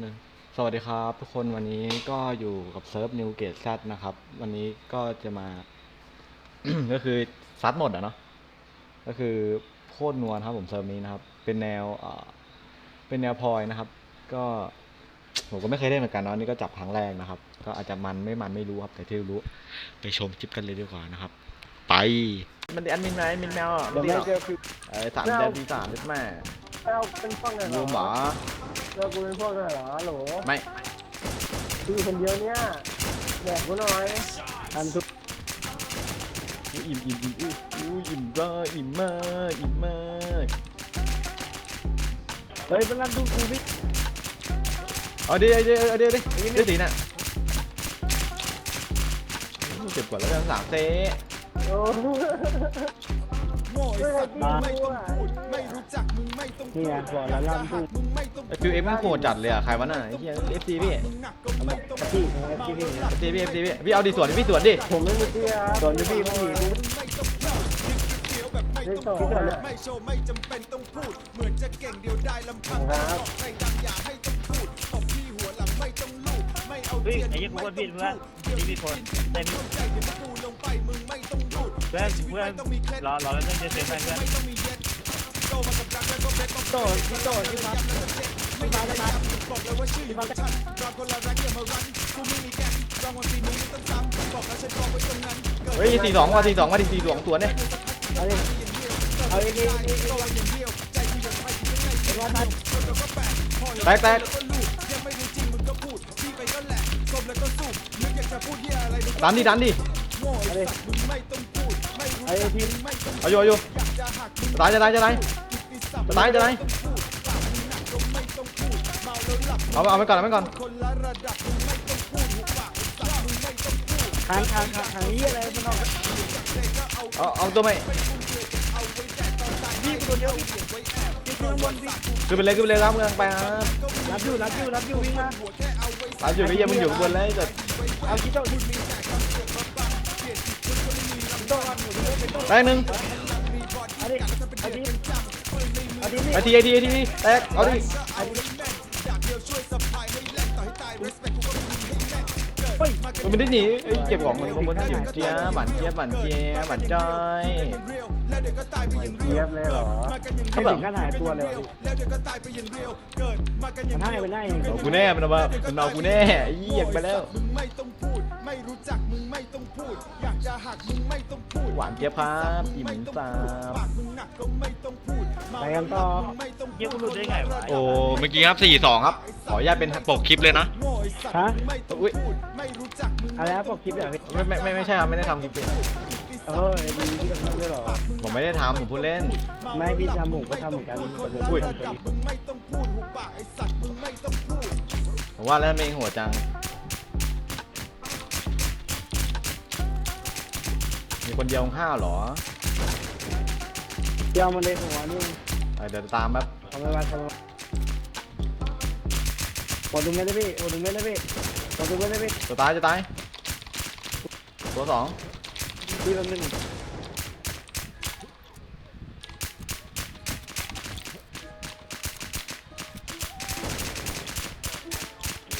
หนึ่งสวัสดีครับ ทุกคนวันนี้ก็อยู่กับเซิร์ฟนิวเกตซันะครับ วันนี้ก็จะมา ก็คือซัดหมดอะเนาะก็คือโคตรนวลครับผมเซิร์ฟนี้นะครับ เป็นแนวเอ่อเป็นแนวพลอยนะครับ ก็ผมก็ไม่เคยเล่นเหมือนกันเนาะนี่ก็จับครั้งแรกนะครับ ก็อาจจะมันไม่มันไม่รู้ครับแต่ที่รู้ ไปชมคลิปกันเลยดีกว่านะครับ ไปมันแอดมินไหมแอดมินแมวอะเดี๋ยวไม่เจอคือเออสามแมวเดือนที่สามแม่ เราเป็นพวกเลยเหรรูอมหมอเรากูเป็นพวกเลยเหรอฮัลโหลไม่คือคนเดียวเนี่ยแดกกูหน่อยทันทุกอิ่มอิ่มอิ่มอิ่มอู้อิ่มก็อิ่มมากอิ่มมากเฮ้ยเป็นรันทุกกูพี่เอาดิเอาดิเอาดิเอาดิเดี๋ยวสีน่ะเจ็บกว่าแล้วกันสามเซ โอ้ โง่ไอ้สัตว์มึงไม่ต้องพูดดไม่รู้จักมึงไม่ต้องพูนี่ดไงบอกแล้วรันทุกมึงไม่ต้องไอฟิวเอ็มมันโหดจัดเลยอะใครวะน่ะไอ้เหี้ยเอฟซีพี่มึงหนักก็ไม่ต้องพี่ไงพี่พี่เอฟซีพี่เอฟซีพี่พี่เอาดิสวนดิพี่สวนดิผมไม่มีเสื้อส่วนพี่พี่ไม่มีมึงไม่ต้องพูดเดียวแบบไม่ต้องพูดไม่โชว์ไม่จำเป็นต้องพูด เหมือนจะเก่งเดียวได้ลำพังบอกให้ดังอย่าให้ต้องพูดตบที่หัวหลังไม่ต้องลูบไม่เอาเฮ้ยเทียนไอ้ยี่กูว่าผิดเพื่อนนี่ผิดคนเต็มใจเดี๋ยวกูลงไปมึงไม่ต้องพูด เพื่อนเพื่อนต้องมีเคล็ดรอรอแล้วเพื่อนจะเสียไปเพื่อนไม่ต้องมีเย็ดโตมากับรักแล้วก็เพชรต้องโตพี่โตพี่มาพี่มาได้มาบอกเลยว่าชื่ออยู่กับฉันรอคนละรักอย่ามารันกูไม่มีแกนรางวัลปีนี้ไม่ต้องซ้ำบอกแล้วฉันบอกไว้ตรงนั้นเกิดเฮ้ยสี่สองว่ะสี่สองว่ะดิสี่สองตัวเนี่ยเอาดิเอาดิดิดิก็วันอย่างเดียวใจกูยังไปที่ไหนเป็นว่าทันคนเราก็แปลกพ่อแตกแตกแล้วก็ลูกยังไม่รู้จริงมึงก็พูดพี่ไปก็แหละกลมแล้วก็สู้นึกอยากจะพูดเหี้ยอะไรมึงดันดิดันดิโง่ไอ้สัตว์มึงไม่ต้องพูดไม่รู้เอาดิทีมึงไม่ต้องเอาอยู่เอาอยู่อยากจะหักมึงจะตายจะตายจะตายจะตายจะตายปากมึงหนักก็ไม่ต้องพูดเมาแล้วหลับเอาเอาไปก่อนเอาไปก่อนคนละระดับมึงไม่ต้องพูดหูปากไอ้สัตว์มึงไม่ต้องพูดทางทางทางทางนี้อะไรมันออกเอาเอาตัวไม่พี่คนเดียวพี่พี่ข้างบนพี่ขึ้นไปเลยขึ้นไปเลยครับเมืองไปครับรับอยู่รับอยู่รับอยู่วิ่งมาตามอยู่ไม่เยี่ยมมึงอยู่ข้างบนเลยแต่เอาคิดโตคิดโตรับอยู่พี่โต แตกหนึ่งเอาดิเอาดิเอาดิไอทีไอทีไอทีแตกเอาดิเอาดิมันไม่ได้หนีเอ้ยเก็บของมันข้างบนเก็บเจี๊ยบบั่นเจี๊ยบบั่นเจี๊ยบบั่นจ้อยเทียบเลยเหรอไม่ถึงขั้นหายตัวเลยเหรอมันให้ไปได้เองเอากูแน่มันเอามามันเอากูแน่ไอ้เหี้ยไปแล้วมึงไม่ต้องพูดไม่รู้จักมึงไม่ต้องพูดอยากจะหักมึงไม่ต้องพูด หวานเจี๊ยบครับอิ่มสามปากมึงหนักก็ไม่ต้องพูดไปกันต่อไม่ต้องเยี่ยกูรู้ได้ไงวะโอ้เมื่อกี้ครับสี่สองครับ ขออนุญาตเป็นปกคลิปเลยนะโง่ไอ้สัตว์ฮะไม่ต้องอุ้ยพูดไม่รู้จักมึงอะไรนะปกคลิปเหรอพี่ไม่ไม่ไม่ไม่ใช่ครับไม่ได้ทำคลิปเออดีพี่ทำด้วยเหรอผมไม่ได้ทำผมพูดเล่น ไม่พี่ทำหมูก็ทำเหมือนกันอุ้ยมึงไม่ต้องพูดหูปากไอ้สัตว์มึงไม่ต้องพูดผมว่าแล้วเมงหัวจัง มีคนเดียวห้าวเหรอเดี๋ยวมันเลยหัวนี่เออเดี๋ยวตามแป๊บทำไมมาทำไมกดดูเงินได้พี่กดดูเงินได้พี่กดดูเงินได้พี่จะตายจะตายตัวสองพี่แป๊บนึง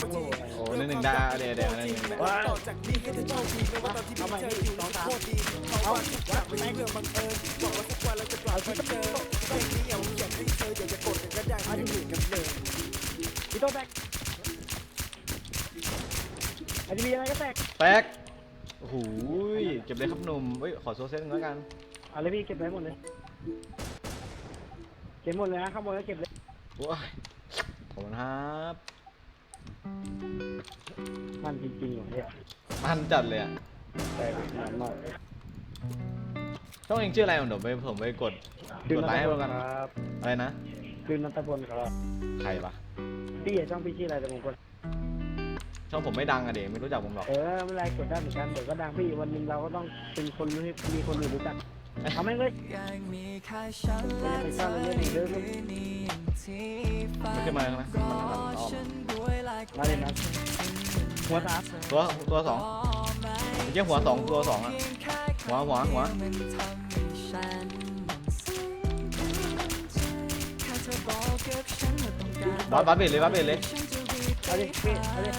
โอ้หนึ่งหนึ่งได้เดี๋ยวเดี๋ยวหนึ่งหนึ่งได้ว้าวเธอาใหม่าตอนที่พี่สออยู่ต้องสามเอาวัดไปเรื่องบังเอิญบอกว่าทุกวันเราจะปล่อยเจอเพลงนี้เอาเขียนให้เธออย่าจะกดก็ได้ไม่ได้กันเลยพี่โตแตกอันนี้มีอะไรก็แตกแตกโอ้โหยเก็บเลยครับหนุ่มเฮ้ยขอโซเซ็ตหนึ่งแล้วกันเอาเลยพี่เก็บไว้หมดเลยเก็บหมดเลยนะข้างบนก็เก็บเลยโอ้ยขอบคุณครับ มันจริงๆอยู่เนี่ยมันจัดเลยอะแต่หนานหน่อยช่องเองชื่ออะไรผมเดี๋ยวไปผมไปกดคืกอดนัไลค์ให้ทพมัลนกันครับอะไรนะคือนัทพลครับใครปะพี่อย่าช่องพี่ชื่ออะไรแต่ผมกดช่องผมไม่ดังอะเด็กไม่รู้จักผมหรอกเออไม่เป็นไรกดได้เหมือนกันเดี๋ยวก็ดังพี่วันหนึ่งเราก็ต้องเป็นคนรู้ให้มีคนอื่นรู้จักทำให้เลยยังมีแค่ฉันและเธออยู่นี่ที่ฟ้าไม่ขึ้นมาแล้วนะมันมันออกฉันด้วยลาย มาเลยนะหัวสามตัวตัวสองเมื่อกี้หัวสองตัวสองอะหัวหัวหัวมันทำให้ฉันแค่เธอบอกกับฉันว่าต้องการบัสบัสเบรเลยบัสเบรเลยฉันจะรีบเอาดิพี่เอาดิ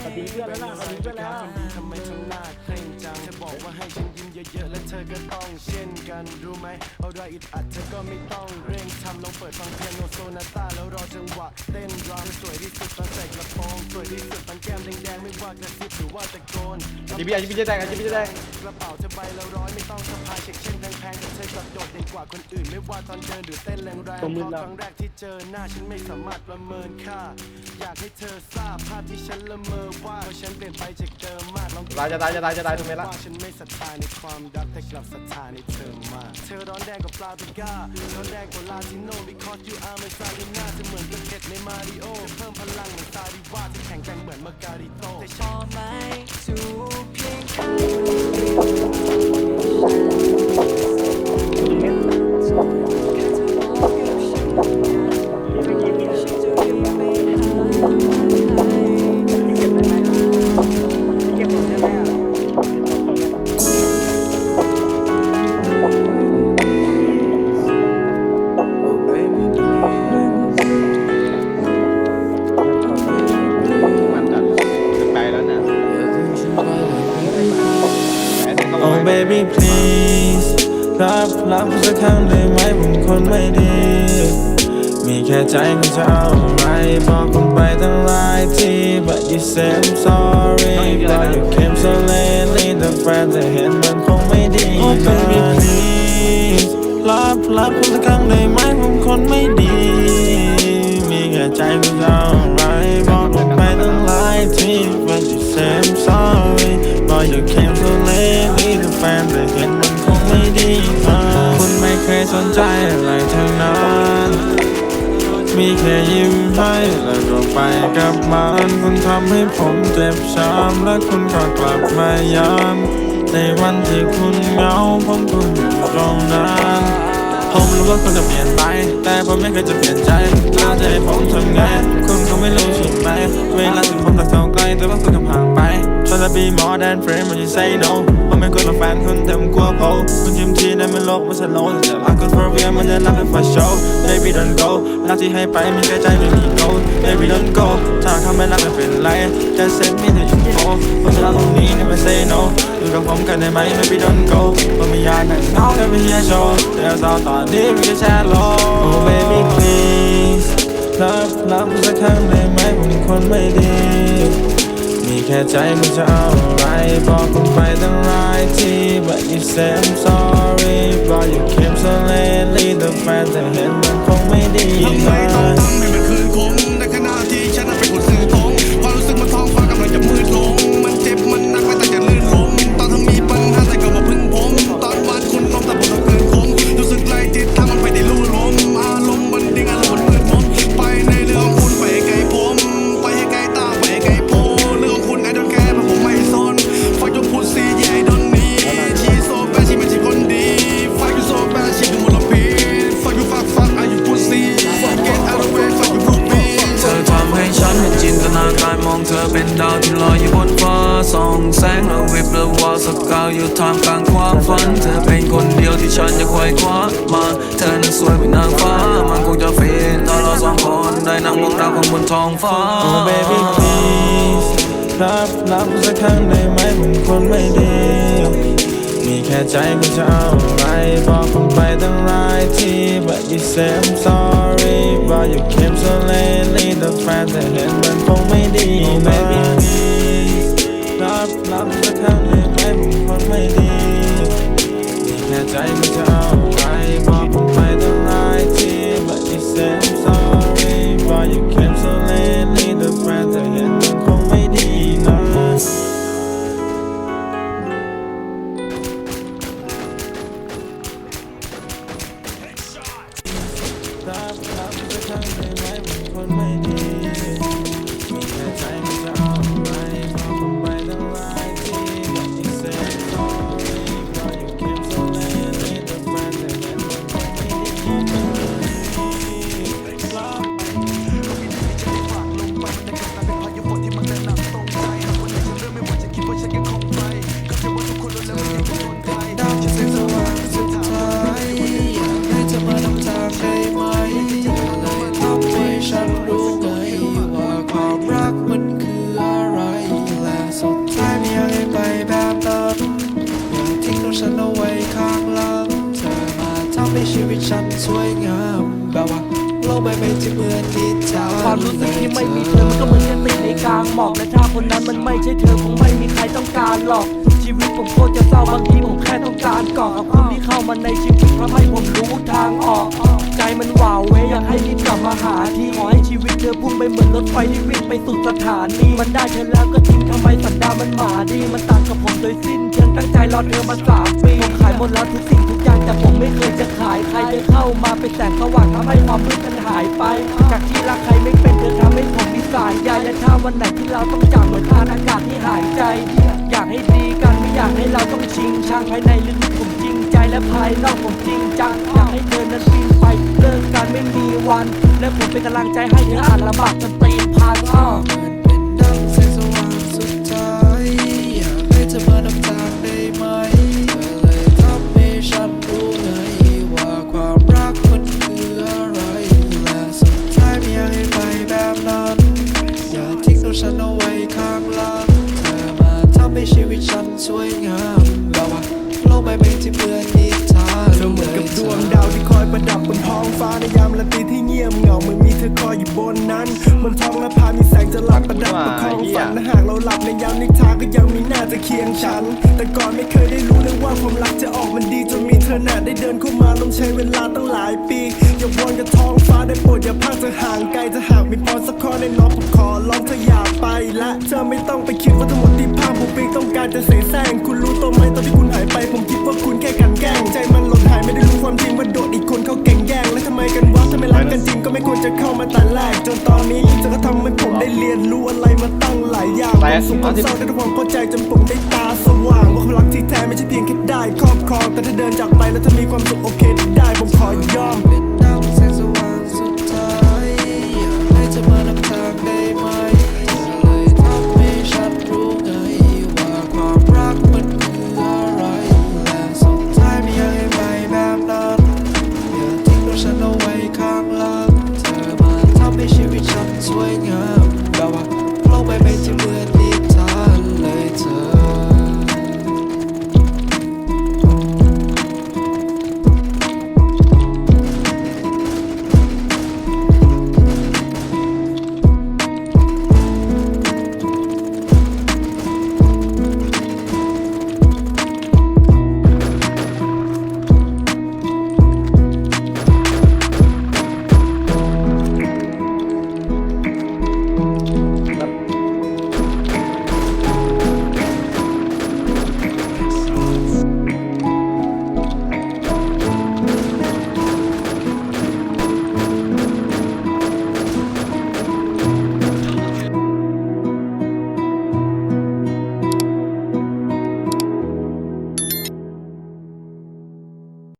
เขาทิ้งเพื่อนแล้วนะเขาทิ้งเพื่อนแล้ว ทำไมทำหน้าเคร่งจังเธอบอกว่าให้ฉัน ยิ้มเยอะๆและเธอก็ต้องเช่นกันรู้ไหมเอาไรอิดอัดเธอก็ไม่ต้องเร่งทำลองเปิดฟังเปียโนโซนาต้าแล้วรอจังหวะเต้นรำสวยที่สุดตอนใส่กระโปรงสวยที่สุดตอนแก้มแดงๆไม่ว่ากระซิบหรือว่าตะโกน จีบีอาจีบีจะแดงอาจีบีจะแดงกระเป๋าเธอใบละร้อยไม่ต้องสะพายเช็คเช่นแพงๆแต่เธอกลับโดดเด่นกว่าคนอื่น ไม่ว่าตอนเดินหรือเต้นแรงๆเพราะครั้งแรกที่เจอหน้าฉันไม่สามารถประเมินค่า อยากให้เธอทราบภาพที่ฉันละเมอว่าเพราะฉันเปลี่ยนไปจากเดิมมากลองตายจะตายจะตายจะตายทุกเม็ดละ ว่าฉันไม่ศรัทธาในความรักแต่กลับศรัทธาในเธอมากเธอร้อนแดงกว่าปลาปิก้าร้อนแดงกว่าลาติโน because you are my s a l i n a จะเหมือนกับเห็ดในมาริโอเพิ่มพลังเหมือนซาดิวาที่แข็งแกร่งเหมือนมาการิโตแต่ชอบไหมสูเพียงแค่ baby please รับรับสักครั้งได้ไหมผมคนไม่ดี มีแค่ใจคุณจะเอาอะไรบอกคุณไปตั้งหลายที but you say I'm sorry but you came so lately the friend จะเห็นมันคงไม่ดี Oh baby please รับรับสักครั้งได้ไหมผมคนไม่ ใจอะไรทั้งนั้นมีแค่ยิ้มให้แล้วก็ไปกับมันคุณทำให้ผมเจ็บช้ำและคุณก็กลับมาย้ำในวันที่คุณเหงาผมก็อยู่ตรงนั้นผมรู้ว่าคุณจะเปลี่ยนไป แต่ผมไม่เคยจะเปลี่ยนใจน่าจะให้ผมทำไงคุณคงไม่รู้ใช่ไหมเวลาที่ผมรักเท่าไกลแต่ว่าคุณกำห่างไป Try to be more than friend when you say no ผมไม่กลัวรอกแฟนคุณแต่ผมกลัวโพคุณยิ้มทีนั้นมันโลกมันสโลว์แต่รักคุณ for real มันจะรักกัน for show Baby don't go รักที่ให้ไปมีแค่ใจไม่มี go Baby don't go ถ้าเขาไม่รักไม่เป็นไร Just send me the info ผมจะรักตรงนี้ never say no อยู่กับผมกันได้ไหม Baby don't go ผมไม่อยากนั่งเหงาแค่ไปเฮียโชว์แต่เอาตอนนี้มีแค่แชร์โล Oh baby please รับรับสักครั้งได้ไหมผมคนไม่ดี ค่ใจคุณจะเอาอะไรบอกคุณไปตั้งหลายที but you say I'm sorry but you came so lately the friend จะเห็นมัน ฝัน เธอเป็นคนเดียวที่ฉันจะคอยคว้ามาเธอนั้นสวยเหมือนนางฟ้า มันคงจะฟินถ้าเราสองคนได้นั่งมองดาวของบนท้องฟ้า Oh baby please รับรับสักครั้งได้ไหมผมคนไม่ดีมีแค่ใจคุณจะเอาอะไรบอกผมไปตั้งหลายที but you say I'm sorry but you came so lately the friend แต่เห็นมันคงไม่ดี oh baby please รับรับสักครั้งได้ไหมผมคนไม่ดี มีแค่ใจคุณจะเอาอะไรบอกผมไปตั้งหลายที but you say I'm sorry but you came ไม่มีเธอมันก็เหมือนแค่ติดในกลางหมอกและถ้าคนนั้นมันไม่ใช่เธอคงไม่มีใครต้องการหรอก ชีวิตผมโคตรจะเศร้าบางทีผมแค่ต้องการกอดกับคนที่เข้ามาในชีวิตทำให้ผมรู้ทางออกใจมันหวาวเวอยากให้รีบกลับมาหาที่ขอให้ชีวิตเธอพุ่งไปเหมือนรถไฟที่วิ่งไปสู่สถานีมันได้เธอแล้วก็ทิ้งทำไมสันดานมันหมาดีมันต่างกับผมโดยสิ้นเชิงตั้งใจรอเธอมาสามปีผมขายหมดแล้วทุกสิ่งทุกอย่าง แต่ผมไม่เคยจะขายใครเธอเข้ามาเป็นแสงสว่างทำให้ความมืดมันหายไป จากที่รักใครไม่เป็นเธอทำให้ผมมีสายใยและถ้าวันไหนที่เราต้องจากเหมือนทานอากาศที่หายใจ อยากให้ดีกันไม่อยากให้เราต้องชิงชังภายในลึกผมจริงใจและภายนอกผมจริงจังอยากให้เธอนั้นบินไปเลิกกันไม่มีวัน และผมเป็นกำลังใจให้เธออ่านลำบากจนตีนพังอ้อ ฟ้าในยามราตรีที่เงียบเหงาเหมือนมีเธอคอยอยู่บนนั้นบนท้องนภามีแสงจะลักประดับประคองฝันและหากเราหลับในยามนิทานก็ยังมีหน้าจะเคียงฉัน แต่ก่อนไม่เคยได้รู้เลยว่าความรักจะออกมันดีจนมีเธอหน้าได้เดินเข้ามาต้องใช้เวลาตั้งหลายปีอย่าวนกับท้องฟ้าได้โปรดอย่าพลาดเธอห่างไกลถ้าหากมีพรสักข้อในน้องผมขอร้องเธออย่าไปและเธอไม่ต้องไปคิดว่าทั้งหมดที่ภาพผมเป็นต้องการจะเสแสร้งคุณรู้ตัวไหมตอนที่ กกันจริงก็ไม่ควรจะเข้ามาแต่แรก จนตอนนี้เธอก็ทำให้ผมได้เรียนรู้อะไรมาตั้งหลายอย่างความสุขความเศร้าได้ทุกความเข้าใจจนผมได้ตาสว่างว่าความรักที่แท้ไม่ใช่เพียงแค่ได้ครอบครองแต่ถ้าเดินจากไปแล้วถ้ามีความสุขโอเคได้ผมขอยอมเป็นดังแสงสว่างสุดท้ายอยากให้เธอมาน้